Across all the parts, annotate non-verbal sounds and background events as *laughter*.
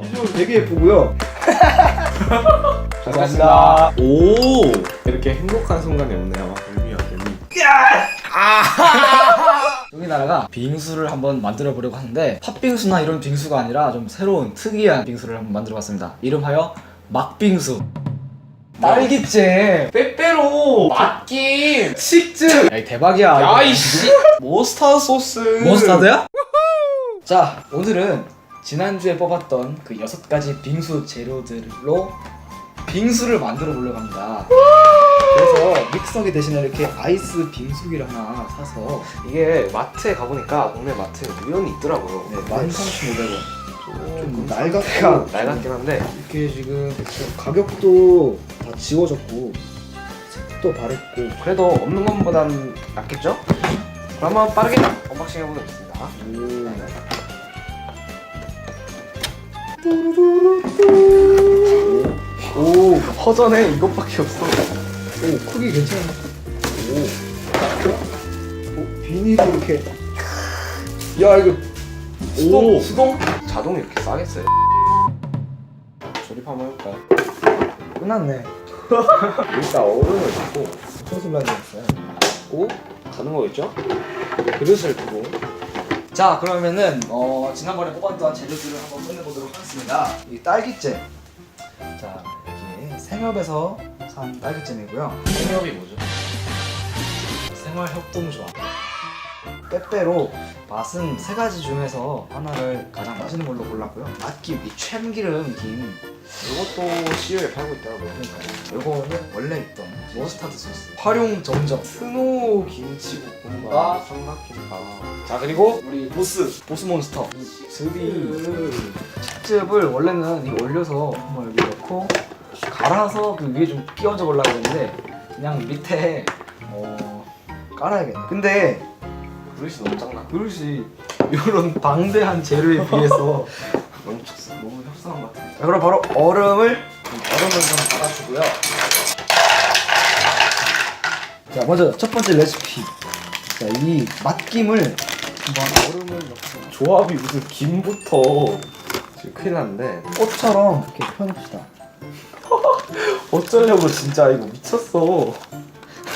비주얼 되게 예쁘고요. *laughs* 감사합니다. 오 이렇게 행복한 순간이 없네요. 의미야 의미. *laughs* 여기다가 빙수를 한번 만들어 보려고 하는데 팥빙수나 이런 빙수가 아니라 좀 새로운 특이한 빙수를 한번 만들어 봤습니다. 이름하여 막빙수. 딸기잼, 빼빼로 맛김 식즈. 야, 이 대박이야. 이거. 야이씨 *laughs* 모스타드 소스. 몬스타드야? 자, 오늘은 지난주에 뽑았던 그 여섯 가지 빙수 재료들로 빙수를 만들어 보려고 합니다. 그래서 믹서기 대신에 이렇게 아이스 빙수기를 하나 사서 이게 마트에 가보니까 동네 마트에 우연히 있더라고요. 네, 13,500원. 좀가 낡았고 낡았긴 한데 이렇게 지금 가격도 다 지워졌고 색도 바랬고 그래도 없는 것보단 낫겠죠? 그러면 빠르게 언박싱 해보겠습니다. 오 허전해 이것밖에 없어. 오 크기 괜찮네. 오, 오 비닐도 이렇게. 야 이거 수동 수동 자동 이렇게 싸겠어요. 조립 한번 해볼까요? 끝났네. *laughs* 일단 얼음을 넣고 청순란이었어요. 고 가는 거겠죠? 그릇을 두고 자, 그러면은 어, 지난번에 뽑았던 재료들을 한번 하겠습니다. 이 딸기잼. 자, 여기 생협에서 산 딸기잼이고요. 생협이 뭐죠? 생활협동조합. 빼빼로 맛은 세 가지 중에서 하나를 가장 맛있는 걸로 골랐고요. 맛김, 이 참기름 김. 이것도 CU에 팔고 있더라고요. 그러니까요. 요거는 원래 있던 머스타드 소스. 활용 정점. 스노우 김치 볶음밥, 아. 삼각김밥. 자 그리고 우리 보스, 보스 몬스터. 즙이 칩즙을 원래는 이거 올려서 한번 여기 넣고 갈아서 그 위에 좀 끼워줘 보려고 했는데 그냥 밑에 어 깔아야겠네. 근데 그릇이 너무 작나? 그릇이 이런 방대한 재료에 비해서 *laughs* 너무. 너무 협상한 것 같아. 자, 그럼 바로 얼음을 얼음을 좀 갈아주고요. 자 먼저 첫 번째 레시피. 자이 맛김을 한번 얼음을 넣고 조합이 무슨 김부터 지금 큰일 났는데 꽃처럼 이렇게 펴냅시다. *laughs* 어쩌려고 진짜 이거 미쳤어.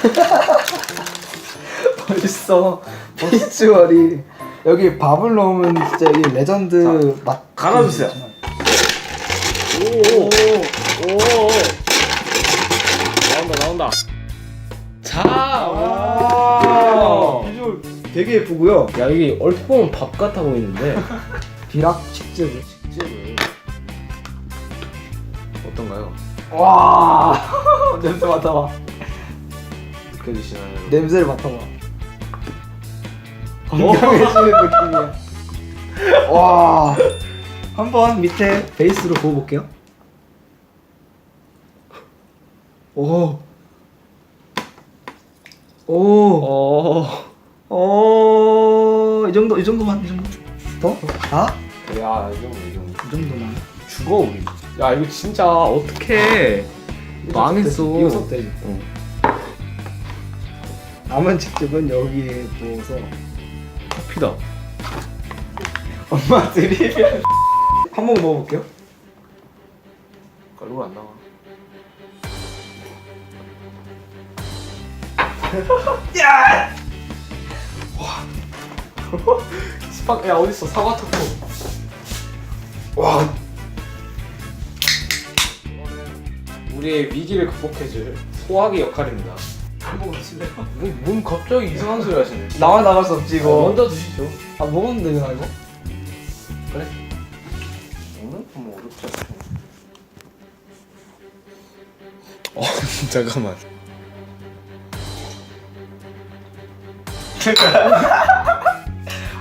*laughs* 벌써 비주얼이 여기 밥을 넣으면 진짜 이 레전드 맛 갈아주세요. 오오오 나온다 나온다. 자. 와. 비주얼 되게 예쁘고요. 야 이게 얼핏 보면 밥 같아 보이는데 *laughs* 비락 칩즙을. 식재를 어떤가요? 와 *laughs* 냄새 맡아봐 느껴지시나요? 여러분? 냄새를 맡아봐. 건강해지는 느낌이야. *laughs* 와. 한번 밑에 베이스로 부어볼게요. 오. 오. 어. 어. 이 정도, 이 정도만, 이 정도. 더? 아? 야 이거 이 정도. 이 정도만. 죽어 우리. 야 이거 진짜 어떻게 망했어. 이거 섭대. 응. 남은 직접은 여기에 부어서 커피다. 엄마 드리면 한 번 먹어볼게요. 얼굴 안 나와. *laughs* 야! 와. *laughs* 스파 야 어딨어 사과 토토. 와. 우리의 위기를 극복해줄 소화기 역할입니다. 한번 드실래요? 문, 문 갑자기 이상한 소리 하시네. 나와 나갈 수 없지 이거 먼저 드시죠. 아 먹었는데 나 이거? 그래? 어 *laughs* 잠깐만.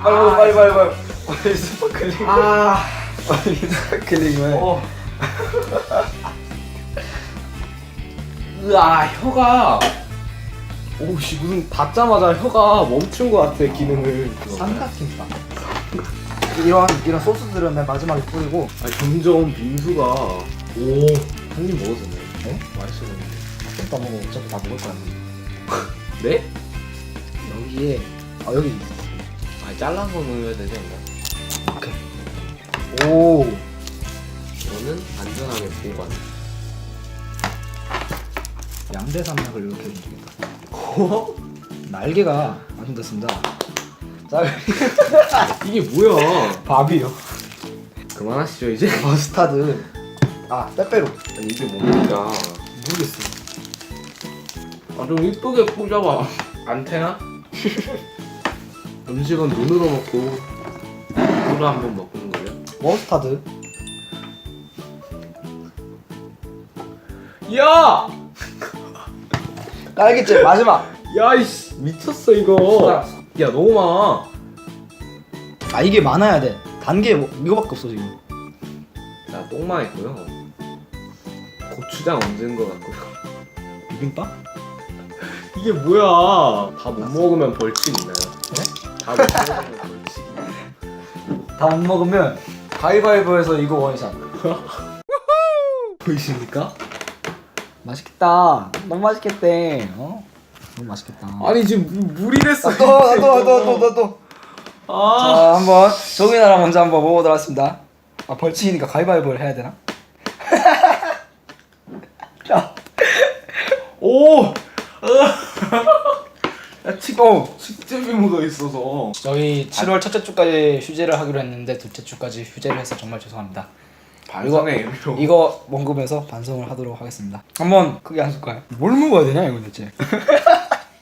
빨리 먹어 빨리 빨리 빨리. 빨리 스파클링. 아 빨리 스파클링을. 어. 으아 혀가 오씨 무슨 닫자마자 혀가 멈춘 것 같아 기능을 삼각김밥. 이런 이런 소스들은 맨 마지막에 뿌리고 아 점점 빙수가 오 한 입 먹어도 되네 네? 맛있어 보이는데 김밥 먹으면 어차피 다 먹을 거야. *laughs* 네? 여기에 아 여기 아 잘라서 넣어야 되지 않나? 오 이거는 안전하게 보관. 양대 산맥을 이렇게 움직인다. 날개가 완성됐습니다. 자, *laughs* 이게 뭐야? 밥이요. 그만하시죠 이제. *laughs* 머스타드. 아, 빼빼로. 아니 이게 뭡니까? 모르겠어. 아좀 이쁘게 꽂아봐. 안테나? *laughs* 음식은 눈으로 먹고 눈으로 한 번 먹는 거예요? 머스타드. 야! *laughs* 딸기잼 마지막. 야 이씨 미쳤어 이거. 야 너무 많아. 아 이게 많아야 돼. 단계 뭐, 이거밖에 없어 지금. 자 똥만 있고요. 고추장 얹은 거 같고요. 비빔밥? *laughs* 이게 뭐야? 다 못 먹으면 벌칙 있나요? 네? 다 못 먹으면 벌칙. *laughs* 다 못 먹으면 가위바위보해서 이거 원샷. *laughs* 보이십니까? 맛있겠다. 너무 맛있겠대. 어? 너무 맛있겠다. 아니 지금 물- 물이 됐어. 아, 또또또또또 또. 아. 자 한번 종이 나라 먼저 한번 먹어보도록 하겠습니다. 아 벌칙이니까 가위바위보를 해야 되나? 오. *laughs* 야 치, 어, 치즈비 묻어 있어서. 저희 7월 첫째 주까지 휴재를 하기로 했는데 둘째 주까지 휴재를 해서 정말 죄송합니다. 반성의 의미로. 이거 먹으면서 반성을 하도록 하겠습니다. 한번 크게 한 숟갈. 뭘 먹어야 되냐 이거 대체? *laughs*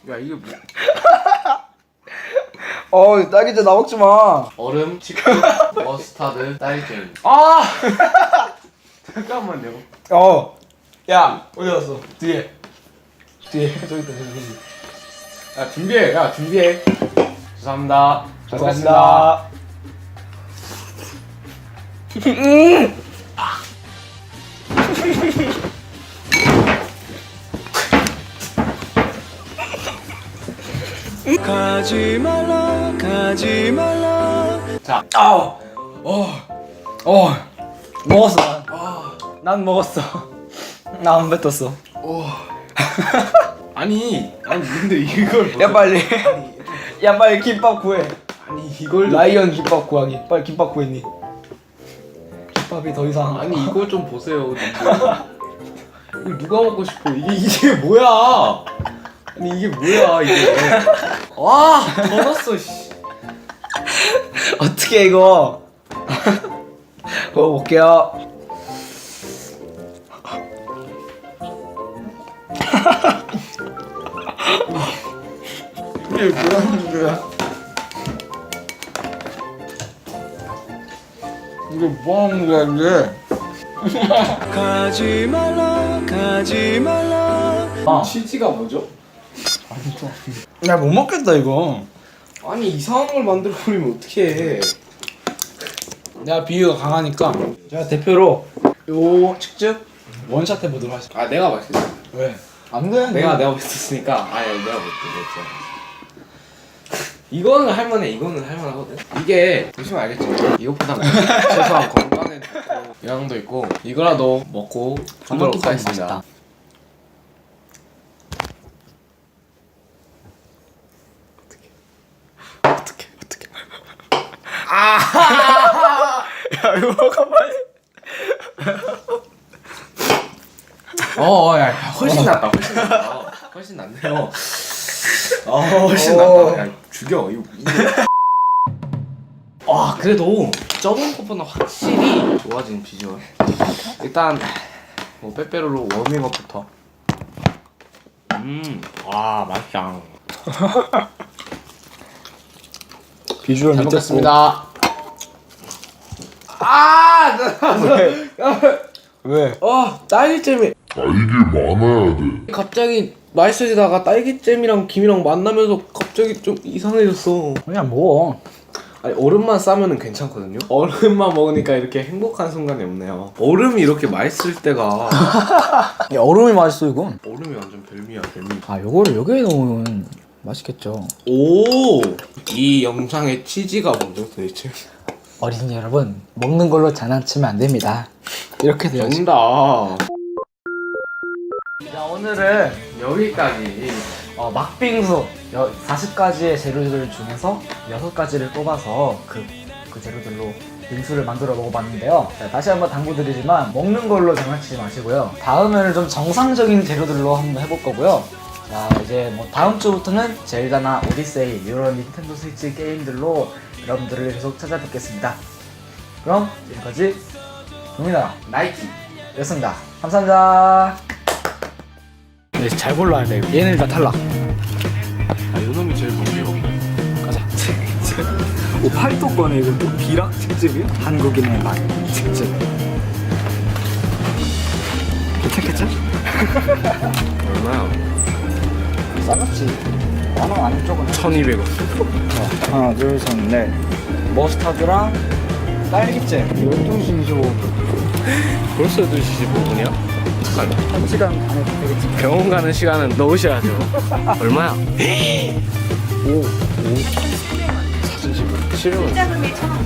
야 이게 뭐? 어 딸기잼 나 먹지 마. 얼음, 치킨, 머스타드, 딸기잼. 아! 잠깐만요. 어. 야 어디 갔어? 뒤에. 뒤에 *laughs* 저기 있다 저기. 야 준비해. 야 준비해. 죄송합니다. 잘 먹겠습니다. 감사합니다. 가지 말라 가지 말라 자, 아, 어, 어, 먹었어. 난, 난 먹었어. *laughs* 나 안 뱉었어. *laughs* 아니, 아니 근데 이걸 뭐- 야 빨리, 야 빨리 김밥 구해. 아니 이걸 라이언 김밥 구하기. 빨리 김밥 구했니? 김밥이 더 이상. 아니 이거 좀 보세요. *laughs* 이거 누가 먹고 싶어? 이게 이게 뭐야? 아니 이게 뭐야 이게? *laughs* 와, 더웠어 씨. 어떻게 이거? 먹어볼게요. 이게 뭐라는 거야? 이게 뭐 하는 거야 이게? 가지 말라 가지 말라 아. 치즈가 뭐죠? 야못 먹겠다 이거. 아니 이상한 걸 만들어 버리면 어떡해? 내가 비유가 강하니까 제가 대표로 요 측즉 원샷 해보도록 하겠습니다. 아 내가 맛있어. 왜? 안 돼. 내가 내가 맛있으니까 아니 내가 못했어. 이거는 할만해. 이거는 할만하거든. 이게 보시면 알겠지만 이것보다 최소한 건강에 좋고 영양도 있고 이거라도 먹고 하도록 하겠습니다. 어떻게 어떻게? 아! *laughs* 야 이거 먹어봐야지. *laughs* 어, 어, 야, 야, 훨씬 낫다. 훨씬 낫다. 훨씬 낫네요. 어, 훨씬 어. 낫다. 야, 죽여. 이거. 이거. 와, 그래도 저번 것보다 확실히 좋아진 비주얼. 일단 뭐 빼빼로로 워밍업부터. 음, 와, 맛있다. 비주얼 잘 먹겠습니다. 아, 왜? 왜? 어, 딸기잼이 아 이게 많아야 돼. 갑자기 맛있어지다가 딸기잼이랑 김이랑 만나면서 갑자기 좀 이상해졌어. 그냥 먹어. 아니 얼음만 싸면은 괜찮거든요. 얼음만 먹으니까 이렇게 행복한 순간이 없네요. 얼음이 이렇게 맛있을 때가 *laughs* 야 얼음이 맛있어 이건. 얼음이 완전 별미야 별미. 아 요거를 여기에 넣으면 맛있겠죠. 오, 이 영상의 취지가 뭐죠 도대체? 어린이 여러분 먹는 걸로 장난치면 안 됩니다. 이렇게 돼요. 정답. 자 오늘은 여기까지. 어, 막빙수 40가지의 재료들 중에서 6가지를 뽑아서 그, 그 재료들로 빙수를 만들어 먹어봤는데요. 자, 다시 한번 당부드리지만 먹는 걸로 장난치지 마시고요. 다음에는 좀 정상적인 재료들로 한번 해볼 거고요. 자 이제 뭐 다음 주부터는 젤다나 오디세이 이런 닌텐도 스위치 게임들로 여러분들을 계속 찾아뵙겠습니다. 그럼 지금까지 동민아 나이키였습니다. 감사합니다. 네, 잘 골라야 돼. 얘는 일단 탈락. 아 요놈이 제일 먼저 가자. 오 팔도 꺼내 이거 또 비락 특집이야? 한국인의 맛 특집. 괜찮겠죠? 얼마야? 싸갔지. 만원 안쪽은 1200원 하나 둘 셋 넷 머스타드랑 딸기잼 12시 25분 벌써 2시 15분이야? 잠깐 1시간 안에 되겠지 병원 가는 시간은 넣으셔야죠 얼마야? 오, 오. 사진 찍어. 실은 시작금이 천 원.